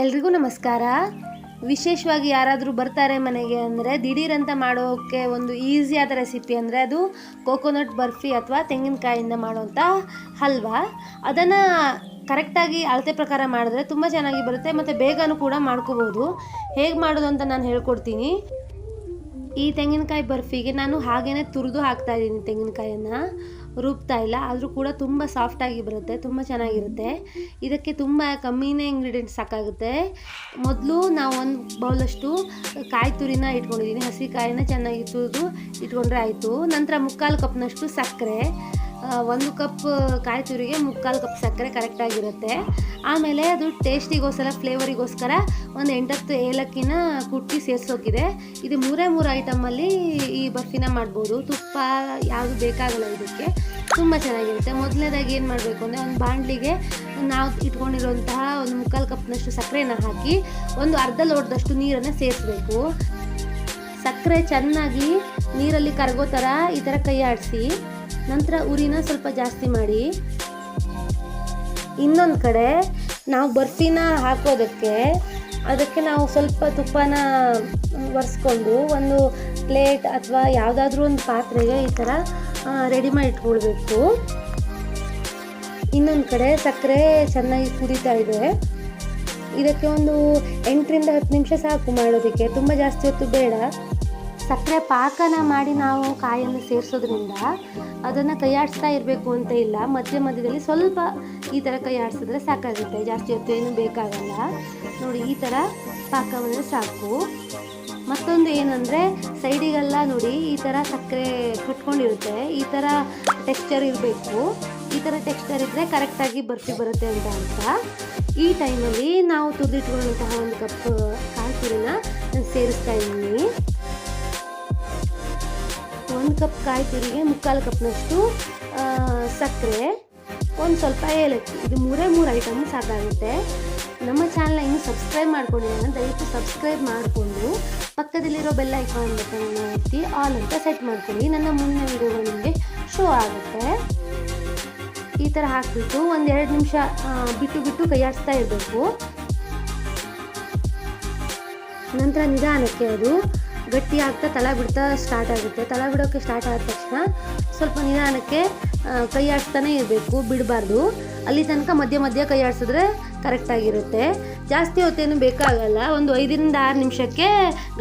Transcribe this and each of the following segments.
ಎಲ್ರಿಗೂ ನಮಸ್ಕಾರ. ವಿಶೇಷವಾಗಿ ಯಾರಾದರೂ ಬರ್ತಾರೆ ಮನೆಗೆ ಅಂದರೆ ದಿಢೀರಂತ ಮಾಡೋಕ್ಕೆ ಒಂದು ಈಸಿಯಾದ ರೆಸಿಪಿ ಅಂದರೆ ಅದು ಕೋಕೋನಟ್ ಬರ್ಫಿ ಅಥವಾ ತೆಂಗಿನಕಾಯಿಂದ ಮಾಡುವಂಥ ಹಲ್ವಾ. ಅದನ್ನು ಕರೆಕ್ಟಾಗಿ ಅಳತೆ ಪ್ರಕಾರ ಮಾಡಿದ್ರೆ ತುಂಬ ಚೆನ್ನಾಗಿ ಬರುತ್ತೆ ಮತ್ತು ಬೇಗನೂ ಕೂಡ ಮಾಡ್ಕೋಬೋದು. ಹೇಗೆ ಮಾಡೋದು ಅಂತ ನಾನು ಹೇಳ್ಕೊಡ್ತೀನಿ. ಈ ತೆಂಗಿನಕಾಯಿ ಬರ್ಫಿಗೆ ನಾನು ಹಾಗೇ ತುರಿದು ಹಾಕ್ತಾ ಇದ್ದೀನಿ ತೆಂಗಿನಕಾಯನ್ನು. ರುಬ್ತಾ ಇಲ್ಲ, ಆದರೂ ಕೂಡ ತುಂಬ ಸಾಫ್ಟಾಗಿ ಬರುತ್ತೆ, ತುಂಬ ಚೆನ್ನಾಗಿರುತ್ತೆ. ಇದಕ್ಕೆ ತುಂಬ ಕಮ್ಮಿನೇ ಇಂಗ್ರೀಡಿಯೆಂಟ್ಸ್ ಸಾಕಾಗುತ್ತೆ. ಮೊದಲು ನಾವು ಒಂದು ಬೌಲಷ್ಟು ಕಾಯಿ ತುರಿನ ಇಟ್ಕೊಂಡಿದ್ದೀನಿ ಹಸಿ ಕಾಯಿನ ಚೆನ್ನಾಗಿ ತುರಿದು ಇಟ್ಕೊಂಡ್ರೆ ಆಯಿತು. ನಂತರ ಮುಕ್ಕಾಲು ಕಪ್ನಷ್ಟು ಸಕ್ಕರೆ. ಒಂದು ಕಪ್ ಕಾಯಿ ತುರಿಗೆ, ಮುಕ್ಕಾಲು ಕಪ್ ಸಕ್ಕರೆ ಕರೆಕ್ಟಾಗಿರುತ್ತೆ ಆಮೇಲೆ ಅದು ಟೇಸ್ಟಿಗೋಸ್ಕರ ಫ್ಲೇವರಿಗೋಸ್ಕರ ಒಂದು ಎಂಟತ್ತು ಏಲಕ್ಕಿನ ಕುಟ್ಟಿ ಸೇರಿಸೋಕಿದೆ. ಇದು ಮೂರೇ ಮೂರು ಐಟಮಲ್ಲಿ ಈ ಬರ್ಫಿನ ಮಾಡ್ಬೋದು. ತುಪ್ಪ ಯಾವುದು ಬೇಕಾಗಲ್ಲ ಇದಕ್ಕೆ. ತುಂಬ ಚೆನ್ನಾಗಿರುತ್ತೆ. ಮೊದಲನೇದಾಗಿ ಏನು ಮಾಡಬೇಕು ಅಂದರೆ ಒಂದು ಬಾಣಲಿಗೆ ನಾವು ಇಟ್ಕೊಂಡಿರುವಂತಹ ಒಂದು ಮುಕ್ಕಾಲು ಕಪ್ನಷ್ಟು ಸಕ್ಕರೆನ ಹಾಕಿ ಒಂದು ಅರ್ಧ ಲೋಟದಷ್ಟು ನೀರನ್ನು ಸೇರಿಸ್ಬೇಕು. ಸಕ್ಕರೆ ಚೆನ್ನಾಗಿ ನೀರಲ್ಲಿ ಕರಗೋ ಥರ ಈ ಥರ ಕೈ ಆಡಿಸಿ ನಂತರ ಉರಿನ ಸ್ವಲ್ಪ ಜಾಸ್ತಿ ಮಾಡಿ. ಇನ್ನೊಂದು ಕಡೆ ನಾವು ಬರ್ಫಿನ ಹಾಕೋದಕ್ಕೆ ಅದಕ್ಕೆ ನಾವು ಸ್ವಲ್ಪ ತುಪ್ಪನ ಒರೆಸ್ಕೊಂಡು ಒಂದು ಪ್ಲೇಟ್ ಅಥವಾ ಯಾವುದಾದ್ರೂ ಒಂದು ಪಾತ್ರೆಗೆ ಈ ಥರ ರೆಡಿ ಮಾಡಿ ಇಟ್ಕೊಳ್ಬೇಕು ಇನ್ನೊಂದು ಕಡೆ ಸಕ್ಕರೆ ಚೆನ್ನಾಗಿ ಕುದೀತಾ ಇದೆ. ಇದಕ್ಕೆ ಒಂದು ಎಂಟರಿಂದ ಹತ್ತು ನಿಮಿಷ ಸಾಕು ಮಾಡೋದಕ್ಕೆ. ತುಂಬ ಜಾಸ್ತಿ ಹೊತ್ತು ಬೇಡ. ಸಕ್ಕರೆ ಪಾಕನ ಮಾಡಿ ನಾವು ಕಾಯನ್ನು ಸೇರಿಸೋದ್ರಿಂದ ಅದನ್ನು ಕೈಯಾಡಿಸ್ತಾ ಇರಬೇಕು ಅಂತ ಇಲ್ಲ. ಮಧ್ಯ ಮಧ್ಯದಲ್ಲಿ ಸ್ವಲ್ಪ ಈ ಥರ ಕೈಯಾಡಿಸಿದ್ರೆ ಸಾಕಾಗುತ್ತೆ. ಜಾಸ್ತಿ ಹೊತ್ತು ಏನು ಬೇಕಾಗಲ್ಲ. ನೋಡಿ, ಈ ಥರ ಪಾಕವನ್ನು ಸಾಕು. ಮತ್ತೊಂದು ಏನಂದರೆ, ಸೈಡಿಗೆಲ್ಲ ನೋಡಿ, ಈ ಥರ ಸಕ್ಕರೆ ಕಟ್ಕೊಂಡಿರುತ್ತೆ. ಈ ಥರ ಟೆಕ್ಸ್ಚರ್ ಇರಬೇಕು. ಈ ಥರ ಟೆಕ್ಸ್ಚರ್ ಇದ್ದರೆ ಕರೆಕ್ಟಾಗಿ ಬರ್ಫಿ ಬರುತ್ತೆ ಅಂತ ಅಂತ ಈ ಟೈಮಲ್ಲಿ ನಾವು ತುರಿದಿಟ್ಕೊಳ್ಳುವಂತಹ ಒಂದು ಕಪ್ ಕಾಯಿ ತುರಿನ ನಾನು ಸೇರಿಸ್ತಾ ಇದ್ದೀನಿ. ಒಂದು ಕಪ್ ಕಾಯಿ ತುರಿಗೆ ಮುಕ್ಕಾಲು ಕಪ್ನಷ್ಟು ಸಕ್ಕರೆ, ಒಂದು ಸ್ವಲ್ಪ ಏಲಕ್ಕಿ. ಇದು ಮೂರೇ ಮೂರು ಐಟಮ್ ಸಾಕಾಗುತ್ತೆ ನಮ್ಮ ಚಾನಲ್ನ ಇನ್ನೂ ಸಬ್ಸ್ಕ್ರೈಬ್ ಮಾಡ್ಕೊಂಡಿಲ್ಲ ದಯವಿಟ್ಟು ಸಬ್ಸ್ಕ್ರೈಬ್ ಮಾಡಿಕೊಂಡು, ಪಕ್ಕದಲ್ಲಿರೋ ಬೆಲ್ಲ ಐಕಾನ್ ಬಟನ್ನ ಒತ್ತಿ, ಆಲ್ ಅಂತ ಸೆಟ್ ಮಾಡ್ಕೊಳ್ಳಿ. ನನ್ನ ಮುಂದಿನ ವಿಡಿಯೋಗಳು ನಿಮಗೆ ಶೋ ಆಗುತ್ತೆ. ಈ ಥರ ಹಾಕಿಬಿಟ್ಟು ಒಂದು ಎರಡು ನಿಮಿಷ ಬಿಟ್ಟು ಬಿಟ್ಟು ಕೈಯಾಡಿಸ್ತಾ ಇರಬೇಕು. ನಂತರ ನಿಧಾನಕ್ಕೆ ಅದು ಗಟ್ಟಿ ಆಗ್ತಾ ತಳ ಬಿಡ್ತಾ ಸ್ಟಾರ್ಟ್ ಆಗುತ್ತೆ. ತಳ ಬಿಡೋಕ್ಕೆ ಸ್ಟಾರ್ಟ್ ಆದ ತಕ್ಷಣ ಸ್ವಲ್ಪ ನಿಧಾನಕ್ಕೆ ಕೈ ಆಡಿಸ್ತಾನೆ ಇರಬೇಕು, ಬಿಡಬಾರ್ದು. ಅಲ್ಲಿ ತನಕ ಮಧ್ಯ ಮಧ್ಯ ಕೈ ಆಡಿಸಿದ್ರೆ ಕರೆಕ್ಟಾಗಿರುತ್ತೆ ಜಾಸ್ತಿ ಹೊತ್ತೇನು ಬೇಕಾಗಲ್ಲ. ಒಂದು ಐದರಿಂದ ಆರು ನಿಮಿಷಕ್ಕೆ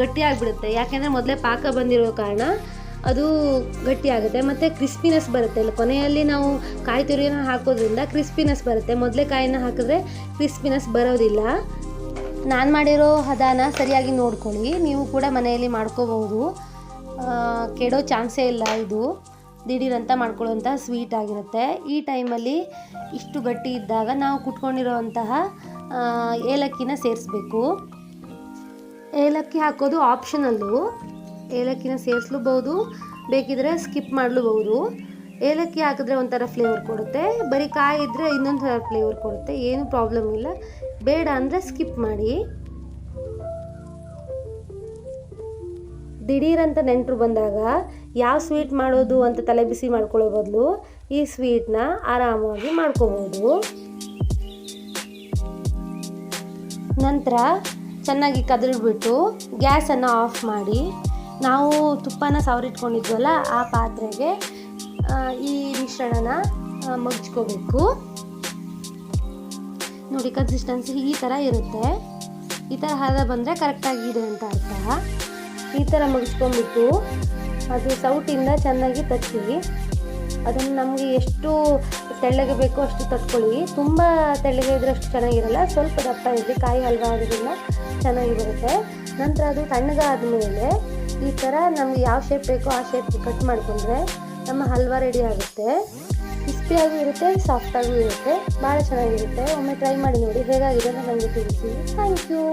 ಗಟ್ಟಿ ಆಗಿಬಿಡುತ್ತೆ. ಯಾಕೆಂದರೆ ಮೊದಲೇ ಪಾಕ ಬಂದಿರೋ ಕಾರಣ ಅದು ಗಟ್ಟಿ ಆಗುತ್ತೆ. ಮತ್ತು ಕ್ರಿಸ್ಪಿನೆಸ್ ಬರುತ್ತೆ. ಇಲ್ಲಿ ಕೊನೆಯಲ್ಲಿ ನಾವು ಕಾಯಿ ತುರಿಯನ್ನು ಹಾಕೋದ್ರಿಂದ ಕ್ರಿಸ್ಪಿನೆಸ್ ಬರುತ್ತೆ. ಮೊದಲೇ ಕಾಯಿನ ಹಾಕಿದ್ರೆ ಕ್ರಿಸ್ಪಿನೆಸ್ ಬರೋದಿಲ್ಲ. ನಾನು ಮಾಡಿರೋ ಹದಾನ ಸರಿಯಾಗಿ ನೋಡ್ಕೊಳ್ಳಿ. ನೀವು ಕೂಡ ಮನೆಯಲ್ಲಿ ಮಾಡ್ಕೋಬಹುದು. ಕೆಡೋ ಚಾನ್ಸೇ ಇಲ್ಲ ಇದು. ದಿಢೀರಂತ ಮಾಡ್ಕೊಳ್ಳೋಂಥ ಸ್ವೀಟ್ ಆಗಿರುತ್ತೆ. ಈ ಟೈಮಲ್ಲಿ ಇಷ್ಟು ಗಟ್ಟಿ ಇದ್ದಾಗ ನಾವು ಕುಟ್ಕೊಂಡಿರೋವಂತಹ ಏಲಕ್ಕಿನ ಸೇರಿಸ್ಬೇಕು. ಏಲಕ್ಕಿ ಹಾಕೋದು ಆಪ್ಷನಲ್ಲು ಏಲಕ್ಕಿನ ಸೇರಿಸ್ಲೂಬಹುದು. ಬೇಕಿದ್ರೆ ಸ್ಕಿಪ್ ಮಾಡಲೂಬಹುದು. ಏಲಕ್ಕಿ ಹಾಕಿದ್ರೆ ಒಂಥರ ಫ್ಲೇವರ್ ಕೊಡುತ್ತೆ. ಬರೀ ಕಾಯಿ ಇದ್ದರೆ ಇನ್ನೊಂದು ಥರ ಫ್ಲೇವರ್ ಕೊಡುತ್ತೆ. ಏನು ಪ್ರಾಬ್ಲಮ್ ಇಲ್ಲ. ಬೇಡ ಅಂದರೆ ಸ್ಕಿಪ್ ಮಾಡಿ. ದಿಢೀರಂತ ನೆಂಟರು ಬಂದಾಗ, ಯಾವ ಸ್ವೀಟ್ ಮಾಡೋದು? ಅಂತ ತಲೆ ಬಿಸಿ ಮಾಡ್ಕೊಳ್ಳೋ ಬದಲು ಈ ಸ್ವೀಟ್ನ ಆರಾಮಾಗಿ ಮಾಡ್ಕೋಬೋದು. ನಂತರ ಚೆನ್ನಾಗಿ ಕದಲ್ಬಿಟ್ಟು ಗ್ಯಾಸನ್ನು ಆಫ್ ಮಾಡಿ, ನಾವು ತುಪ್ಪನ ಸವರಿಟ್ಕೊಂಡಿದ್ವಲ್ಲ, ಆ ಪಾತ್ರೆಗೆ ಈ ಮಿಶ್ರಣನ ಮಗ್ಚ್ಕೋಬೇಕು ನೋಡಿ ಕನ್ಸಿಸ್ಟೆನ್ಸಿ ಈ ಥರ ಇರುತ್ತೆ. ಈ ಥರ ಹದ ಬಂದರೆ ಕರೆಕ್ಟಾಗಿದೆ ಅಂತ ಅರ್ಥ. ಈ ಥರ ಮುಗಿಸ್ಕೊಂಡ್ಬಿಟ್ಟು ಅದು ಸೌಟಿಂದ ಚೆನ್ನಾಗಿ ತಟ್ಟಿ, ಅದನ್ನು ನಮಗೆ ಎಷ್ಟು ತೆಳ್ಳಗೆ ಬೇಕೋ ಅಷ್ಟು ತಟ್ಕೊಳ್ಳಿ. ತುಂಬ ತೆಳ್ಳಗೆ ಇದ್ರೆ ಅಷ್ಟು ಚೆನ್ನಾಗಿರಲ್ಲ, ಸ್ವಲ್ಪ ದಪ್ಪ ಇರಲಿ, ಕಾಯಿ ಹಲ್ವ ಆಗೋದ್ರಿಂದ ಚೆನ್ನಾಗಿ ಬರುತ್ತೆ. ನಂತರ ಅದು ತಣ್ಣಗಾದ ಮೇಲೆ ಈ ಥರ ನಮಗೆ ಯಾವ ಶೇಪ್ ಬೇಕೋ ಆ ಶೇಪ್ ಕಟ್ ಮಾಡಿಕೊಂಡ್ರೆ ನಮ್ಮ ಹಲ್ವಾ ರೆಡಿ ಆಗುತ್ತೆ. ಕ್ರಿಸ್ಪಿಯಾಗೂ ಇರುತ್ತೆ ಸಾಫ್ಟಾಗೂ ಇರುತ್ತೆ, ಭಾಳ ಚೆನ್ನಾಗಿರುತ್ತೆ. ಒಮ್ಮೆ ಟ್ರೈ ಮಾಡಿ ನೋಡಿ, ಹೇಗಾಗಿದೆ ಅಂತ ನನಗೆ ತಿಳಿಸಿ. Thank you